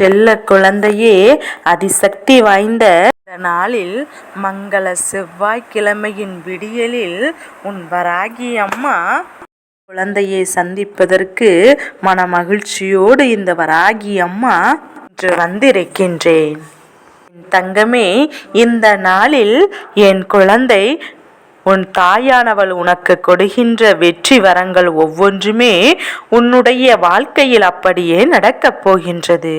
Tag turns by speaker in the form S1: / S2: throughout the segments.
S1: செல்ல குழந்தையே அதிசக்தி வாய்ந்த இந்த நாளில் மங்கள செவ்வாய்க்கிழமையின் விடியலில் உன் வராகி அம்மா குழந்தையை சந்திப்பதற்கு மன மகிழ்ச்சியோடு இந்த வராகி அம்மா இன்று வந்திருக்கின்றேன். என் தங்கமே இந்த நாளில் என் குழந்தை உன் தாயானவள் உனக்கு கொடுக்கின்ற வெற்றி வரங்கள் ஒவ்வொன்றுமே உன்னுடைய வாழ்க்கையில் அப்படியே நடக்கப் போகின்றது.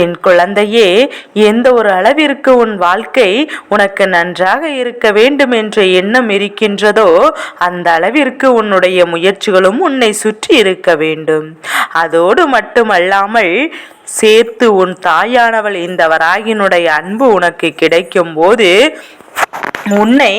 S1: என் குழந்தையே எந்த ஒரு அளவிற்கு உன் வாழ்க்கை உனக்கு நன்றாக இருக்க வேண்டும் என்ற எண்ணம் இருக்கின்றதோ அந்த அளவிற்கு உன்னுடைய முயற்சிகளும் உன்னை சுற்றி இருக்க வேண்டும். அதோடு மட்டுமல்லாமல் சேர்த்து உன் தாயானவள் இந்த வராகினுடைய அன்பு உனக்கு கிடைக்கும் போது உன்னை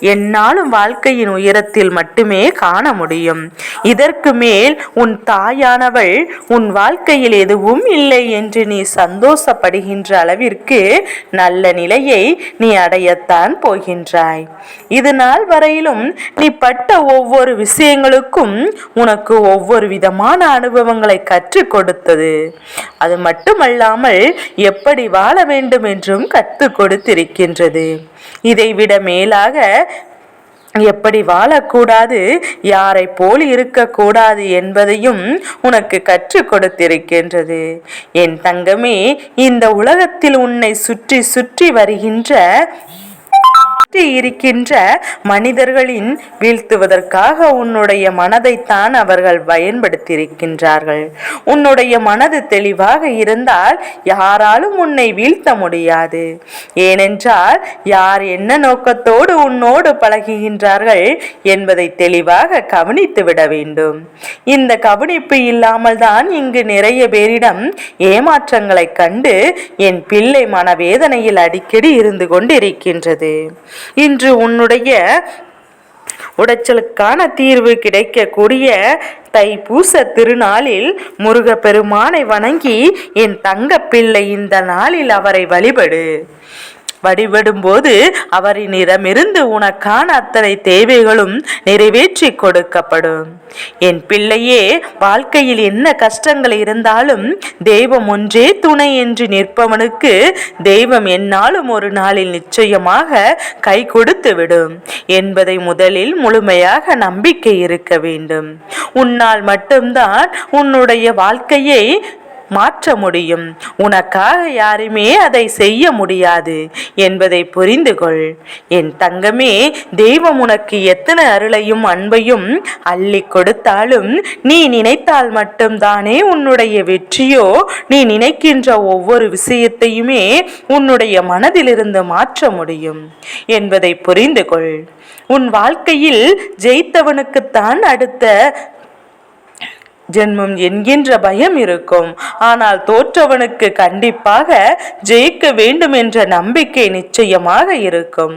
S1: என்னாலும் வாழ்க்கையின் உயரத்தில் மட்டுமே காண முடியும். இதற்கு மேல் உன் தாயானவள் உன் வாழ்க்கையில் எதுவும் இல்லை என்று நீ சந்தோஷப்படுகின்ற அளவிற்கு நல்ல நிலையை நீ அடையத்தான் போகின்றாய். இது நாள் வரையிலும் நீ பட்ட ஒவ்வொரு விஷயங்களுக்கும் உனக்கு ஒவ்வொரு விதமான அனுபவங்களை கற்றுக் கொடுத்தது. அது மட்டுமல்லாமல் எப்படி வாழ வேண்டும் என்றும் கற்றுக் கொடுத்திருக்கின்றது. இதைவிட மேலாக எப்படி வாழக்கூடாது யாரை போல் இருக்கக்கூடாது என்பதையும் உனக்கு கற்றுக் கொடுத்திருக்கின்றது. என் தங்கமே இந்த உலகத்தில் உன்னை சுற்றி சுற்றி வருகின்ற இருக்கின்ற மனிதர்களின் வீழ்த்துவதற்காக உன்னுடைய மனதைத்தான் அவர்கள் பயன்படுத்தியிருக்கின்றார்கள். உன்னுடைய மனது தெளிவாக இருந்தால் யாராலும் உன்னை வீழ்த்த முடியாது. ஏனென்றால் யார் என்ன நோக்கத்தோடு உன்னோடு பழகுகின்றார்கள் என்பதை தெளிவாக கவனித்து விட வேண்டும். இந்த கவனிப்பு இல்லாமல் தான் இங்கு நிறைய பேரிடம் ஏமாற்றங்களைக் கண்டு என் பிள்ளை மனவேதனையில் அடிக்கடி இருந்து கொண்டிருக்கின்றது. இன்று உன்னுடைய உடைச்சலுக்கான தீர்வு கிடைக்கக்கூடிய தைப்பூச திருநாளில் முருகப்பெருமானை வணங்கி என் தங்க பிள்ளை இந்த நாளில் அவரை வழிபடு. வழிபடும்போது அவரினிடமிருந்து உனக்கான அத்தனை தேவைகளும் நிறைவேற்றி கொடுக்கப்படும். என் பிள்ளையே வாழ்க்கையில் என்ன கஷ்டங்கள் இருந்தாலும் தெய்வம் ஒன்றே துணை என்று நிற்பவனுக்கு தெய்வம் என்னாலும் ஒரு நாளில் நிச்சயமாக கை கொடுத்து விடும் என்பதை முதலில் முழுமையாக நம்பிக்கை இருக்க வேண்டும். உன்னால் மட்டும்தான் உன்னுடைய வாழ்க்கையை மாற்ற முடியும். உனக்காக யாருமே அதை செய்ய முடியாது என்பதை புரிந்து கொள். என் தங்கமே தெய்வம் உனக்கு எத்தனை அருளையும் அன்பையும் அள்ளி கொடுத்தாலும் நீ நினைத்தால் மட்டும்தானே உன்னுடைய வெற்றியோ? நீ நினைக்கின்ற ஒவ்வொரு விஷயத்தையுமே உன்னுடைய மனதிலிருந்து மாற்ற முடியும் என்பதை புரிந்து கொள். உன் வாழ்க்கையில் ஜெயித்தவனுக்குத்தான் அடுத்த ஜென்மம் என்கின்ற பயம் இருக்கும். ஆனால் தோற்றவனுக்கு கண்டிப்பாக ஜெயிக்க வேண்டும் என்ற நம்பிக்கை நிச்சயமாக இருக்கும்.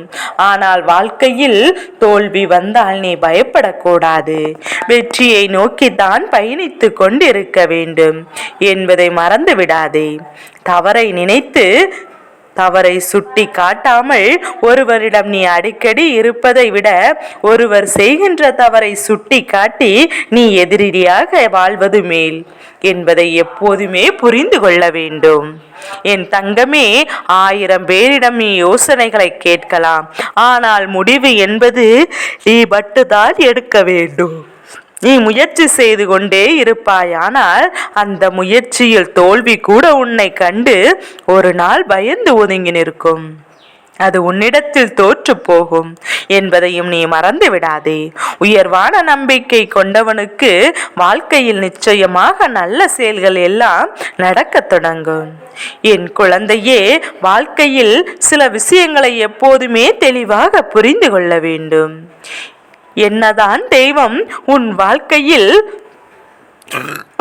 S1: ஆனால் வாழ்க்கையில் தோல்வி வந்தால் நீ பயப்படக்கூடாது. வெற்றியை நோக்கித்தான் பயணித்து கொண்டிருக்க வேண்டும். என்பதை மறந்து விடாதே தவறை நினைத்து தவறை சுட்டி காட்டாமல் ஒருவரிடம் நீ அடிக்கடி இருப்பதை விட ஒருவர் செய்கின்ற தவறை சுட்டி காட்டி நீ எதிரியாக வாழ்வது மேல் என்பதை எப்போதுமே புரிந்து கொள்ள வேண்டும். என் தங்கமே ஆயிரம் பேரிடம் நீ யோசனைகளை கேட்கலாம். ஆனால் முடிவு என்பது நீ மட்டும்தான் எடுக்க வேண்டும். நீ முயற்சி செய்து கொண்டே இருப்பாயானால் அந்த முயற்சியில் தோல்வி கூட உன்னை கண்டு ஒரு நாள் பயந்து ஒதுங்கி நிற்கும். அது உன்னிடத்தில் தோற்று போகும். என்பதையும் நீ மறந்து விடாதே. உயர்வான நம்பிக்கை கொண்டவனுக்கு வாழ்க்கையில் நிச்சயமாக நல்ல செயல்கள் எல்லாம் நடக்கத் தொடங்கும். என் குழந்தையே வாழ்க்கையில் சில விஷயங்களை எப்போதுமே தெளிவாக புரிந்து கொள்ள வேண்டும். என்னதான் தெய்வம் உன் வாழ்க்கையில்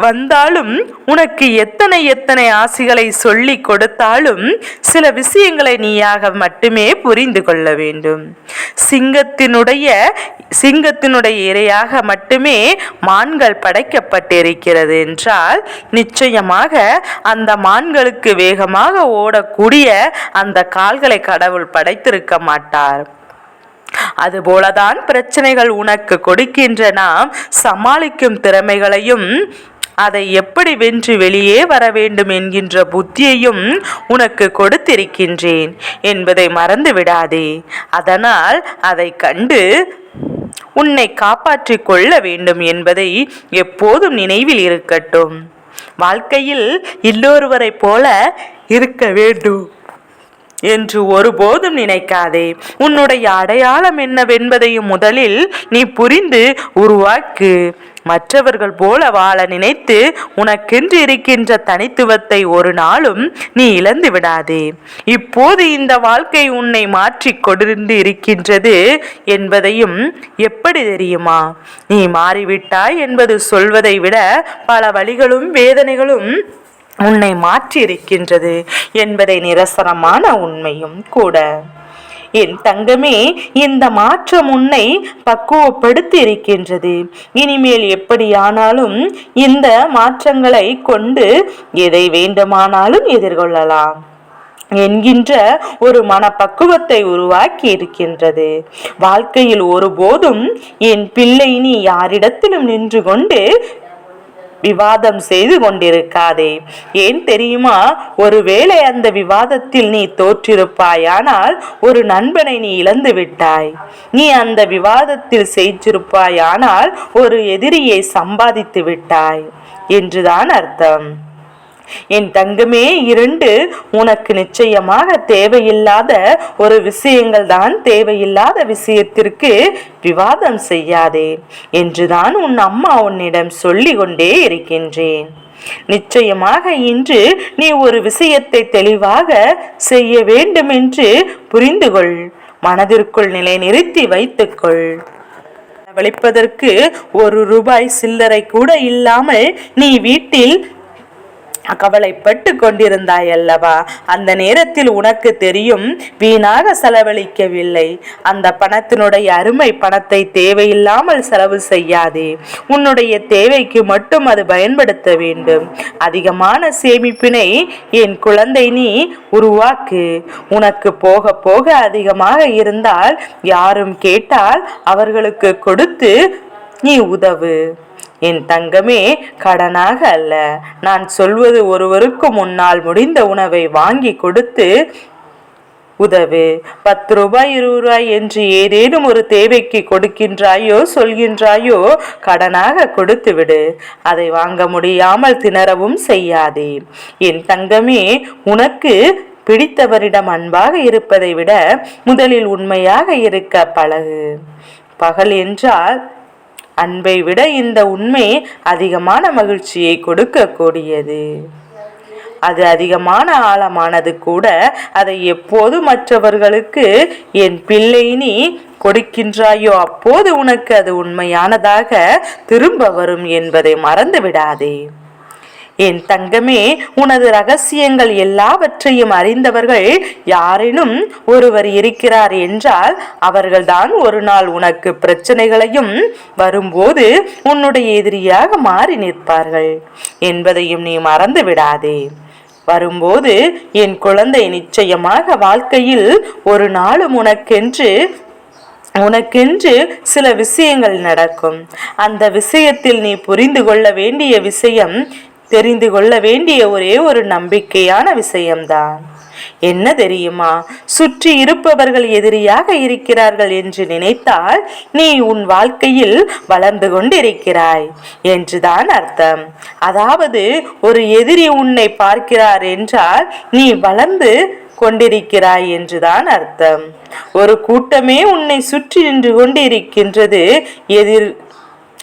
S1: வந்தாலும் உனக்கு எத்தனை எத்தனை ஆசிகளை சொல்லி கொடுத்தாலும் சில விஷயங்களை நீயாக மட்டுமே புரிந்து கொள்ள வேண்டும். சிங்கத்தினுடைய சிங்கத்தினுடைய இரையாக மட்டுமே மான்கள் படைக்கப்பட்டிருக்கிறது என்றால் நிச்சயமாக அந்த மான்களுக்கு வேகமாக ஓடக்கூடிய அந்த கால்களை கடவுள் படைத்திருக்க மாட்டார். அதுபோலதான் பிரச்சனைகள் உனக்கு கொடுக்கின்ற நாம் சமாளிக்கும் திறமைகளையும் அதை எப்படி வென்று வெளியே வர வேண்டும் என்கின்ற புத்தியையும் உனக்கு கொடுத்திருக்கின்றேன் என்பதை மறந்து விடாதே. அதனால் அதை கண்டு உன்னை காப்பாற்றிக் கொள்ள வேண்டும் என்பதை எப்போதும் நினைவில் இருக்கட்டும். வாழ்க்கையில் எல்லோருவரைப் போல இருக்க வேண்டும். என்று ஒருபோதும் நினைக்காதே. உன்னுடைய அடையாளம் என்னவென்பதையும் முதலில் நீ புரிந்து உருவாக்கு. மற்றவர்கள் போல வாழ நினைத்து உனக்கென்று இருக்கின்ற தனித்துவத்தை ஒரு நாளும் நீ இழந்து விடாதே. இப்போது இந்த வாழ்க்கை உன்னை மாற்றி கொண்டு இருக்கின்றது என்பதையும் எப்படி தெரியுமா? நீ மாறிவிட்டாய் என்பது சொல்வதை விட பல வழிகளும் வேதனைகளும் உன்னை மாற்றி இருக்கின்றது என்பதை நிரசனமான உண்மையும் கூட. என் தங்கமே இந்த மாற்றம் உன்னை பக்குவப்படுத்தி இருக்கின்றது இனிமேல் எப்படியானாலும் இந்த மாற்றங்களை கொண்டு எதை வேண்டுமானாலும் எதிர்கொள்ளலாம். என்கின்ற ஒரு மனப்பக்குவத்தை உருவாக்கி இருக்கின்றது வாழ்க்கையில் ஒருபோதும் என் பிள்ளை நீ யாரிடத்திலும் நின்று கொண்டு விவாதம் செய்து கொண்டிருக்காதே. ஏன் தெரியுமா? ஒருவேளை அந்த விவாதத்தில் நீ தோற்றிருப்பாயானால் ஒரு நண்பனை நீ இழந்து விட்டாய். நீ அந்த விவாதத்தில் செய்திருப்பாயானால் ஒரு எதிரியை சம்பாதித்து விட்டாய். என்றுதான் அர்த்தம். என் தங்கமே இரண்டு உனக்கு நிச்சயமாக தேவையில்லாத ஒரு விஷயங்கள் தான் தேவையில்லாத விஷயத்திற்கு விவாதம் செய்யாதே என்றுதான் உன் அம்மா உன்னிடம் சொல்லி கொண்டே இருக்கின்றேன். நிச்சயமாக இன்று நீ ஒரு விஷயத்தை தெளிவாக செய்ய வேண்டும் என்று புரிந்து கொள் மனதிற்குள் நிலை நிறுத்தி வைத்துக்கொள். வலிப்பதற்கு ஒரு ரூபாய் சில்லறை கூட இல்லாமல் நீ வீட்டில் கவலைப்பட்டு கொண்டிருந்தாய் அல்லவா அந்த நேரத்தில் உனக்கு தெரியும் வீணாக செலவழிக்கவில்லை. அந்த பணத்தினுடைய அருமை பணத்தை தேவையில்லாமல் செலவு செய்யாதே. உன்னுடைய தேவைக்கு மட்டும் அது பயன்படுத்த வேண்டும். அதிகமான சேமிப்பினை என் குழந்தை நீ உருவாக்கு. உனக்கு போக போக அதிகமாக இருந்தால் யாரும் கேட்டால் அவர்களுக்கு கொடுத்து நீ உதவு. என் தங்கமே கடனாக அல்ல. நான் சொல்வது ஒருவருக்கு முன்னால் முடிந்த உணவை வாங்கி கொடுத்து உதவு. பத்து ரூபாய் இருபது ரூபாய் என்று ஏதேனும் ஒரு தேவைக்கு கொடுக்கின்றாயோ சொல்கின்றாயோ கடனாக கொடுத்து விடு அதை வாங்க முடியாமல் திணறவும் செய்யாதே. என் தங்கமே உனக்கு பிடித்தவரிடம் அன்பாக இருப்பதை விட முதலில் உண்மையாக இருக்க பழகு. பகல் என்றால் அன்பை விட இந்த உண்மை அதிகமான மகிழ்ச்சியை கொடுக்கக்கூடியது. அது அதிகமான ஆழமானது கூட அதை எப்போது மற்றவர்களுக்கு என் பிள்ளை நீ கொடுக்கின்றாயோ அப்போது உனக்கு அது உண்மையானதாக திரும்ப வரும் என்பதை மறந்து விடாதே என் தங்கமே உனது ரகசியங்கள் எல்லாவற்றையும் அறிந்தவர்கள் யாரேனும் ஒருவர் இருக்கிறார் என்றால் அவர்கள்தான் ஒரு நாள் உனக்கு பிரச்சனைகளையும் வரும்போது உன்னுடைய எதிரியாக மாறி நிற்பார்கள் என்பதையும் நீ மறந்து விடாதே. வரும்போது என் குழந்தை நிச்சயமாக வாழ்க்கையில் ஒரு நாளும் உனக்கென்று உனக்கென்று சில விஷயங்கள் நடக்கும். அந்த விஷயத்தில் நீ புரிந்து கொள்ள வேண்டிய விஷயம் தெரிந்து கொள்ள வேண்டிய ஒரே ஒரு நம்பிக்கையான விஷயம்தான். என்ன தெரியுமா? சுற்றி இருப்பவர்கள் எதிரியாக இருக்கிறார்கள் என்று நினைத்தால் நீ உன் வாழ்க்கையில் வளர்ந்து கொண்டிருக்கிறாய் என்றுதான் அர்த்தம். அதாவது ஒரு எதிரி உன்னை பார்க்கிறார் என்றால் நீ வளர்ந்து கொண்டிருக்கிறாய் என்றுதான் அர்த்தம். ஒரு கூட்டமே உன்னை சுற்றி நின்று கொண்டிருக்கின்றது எதிர்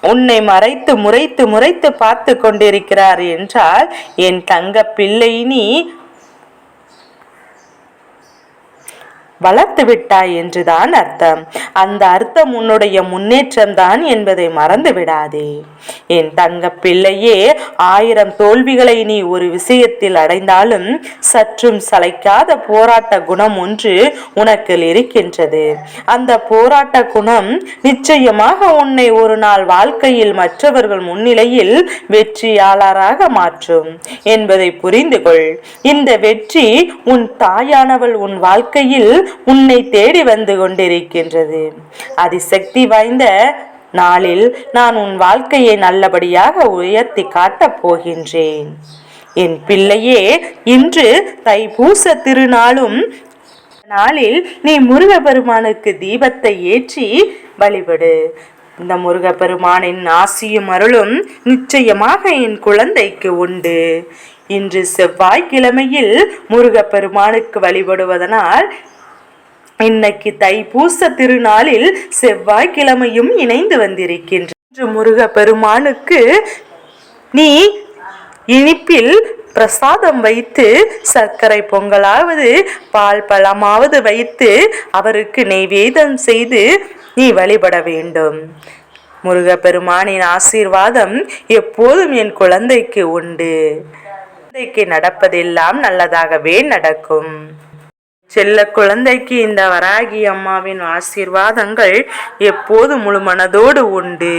S1: உன்னை மறைத்து முறைத்து முறைத்து பார்த்து கொண்டிருக்கிறார் என்றால் என் தங்க பிள்ளை நீ வளர்த்து விட்டாய் என்றுதான் அர்த்தம். அந்த அர்த்தம் உன்னுடைய முன்னேற்றம் தான் என்பதை மறந்து விடாதே என் தங்க பிள்ளையே ஆயிரம் தோல்விகளை நீ ஒரு விஷயத்தில் அடைந்தாலும் சற்றும் சளைக்காத போராட்ட குணம் ஒன்று உனக்கு இருக்கின்றது. அந்த போராட்ட குணம் நிச்சயமாக உன்னை ஒரு நாள் வாழ்க்கையில் மற்றவர்கள் முன்னிலையில் வெற்றியாளராக மாற்றும் என்பதை புரிந்து கொள். இந்த வெற்றி உன் தாயானவள் உன் வாழ்க்கையில் உன்னை தேடி வந்து கொண்டிருக்கின்றது. அதிசக்தி வாய்ந்த நாளில் நான் உன் வாழ்க்கையை நல்லபடியாக உயர்த்தி காட்டப் போகின்றேன். என் பிள்ளையே இன்று தைப்பூச திருநாளும் நாளில் நீ முருகப்பெருமானுக்கு தீபத்தை ஏற்றி வழிபடு. இந்த முருகப்பெருமானின் ஆசியும் அருளும் நிச்சயமாக என் குழந்தைக்கு உண்டு. இன்று செவ்வாய்க்கிழமையில் முருகப்பெருமானுக்கு வழிபடுவதனால் இன்னைக்கு தைப்பூச திருநாளில் செவ்வாய்க்கிழமையும் இணைந்து வந்திருக்கின்ற முருக முருகப்பெருமானுக்கு நீ இனிப்பில் பிரசாதம் வைத்து சர்க்கரை பொங்கலாவது பால் பழமாவது வைத்து அவருக்கு நெய்வேதம் செய்து நீ வழிபட வேண்டும். முருகப்பெருமானின் ஆசீர்வாதம் எப்போதும் என் குழந்தைக்கு உண்டு. குழந்தைக்கு நடப்பதெல்லாம் நல்லதாகவே நடக்கும். செல்ல குழந்தைக்கு இந்த வராகி அம்மாவின் ஆசீர்வாதங்கள் எப்போது முழு மனதோடு உண்டு?